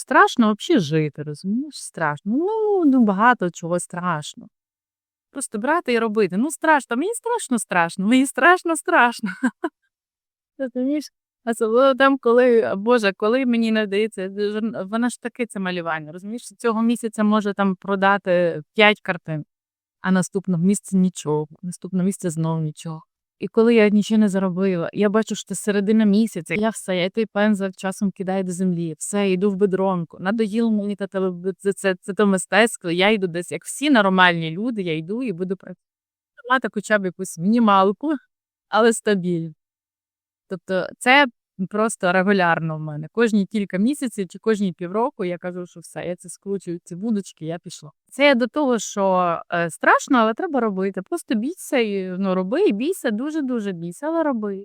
Страшно взагалі жити, розумієш? Страшно. Ну, ну багато чого страшно. Просто брати і робити. Ну, страшно, мені страшно страшно, мені страшно страшно. Розумієш? Особливо там, коли, Боже, коли мені не вдається, вона ж таке це малювання. Розумієш, цього місяця може там продати 5 картин, а наступного місяця нічого, наступного місяця знову нічого. І коли я нічого не заробила, я бачу, що це середина місяця, я все, я той пензель часом кидаю до землі, все, йду в бедронку. Надоїло мені та теле- це, це, це, то мистецтво, я йду десь, як всі нормальні люди, я йду і буду працювати. Мати хоча б якусь мінімалку, але стабільно. Тобто це просто регулярно в мене. Кожні кілька місяців чи кожні півроку я кажу, що все, я це скручую, ці будочки, я пішла. Це я до того, що е, страшно, але треба робити. Просто бійся ну, роби, і бійся, дуже-дуже бійся, але роби.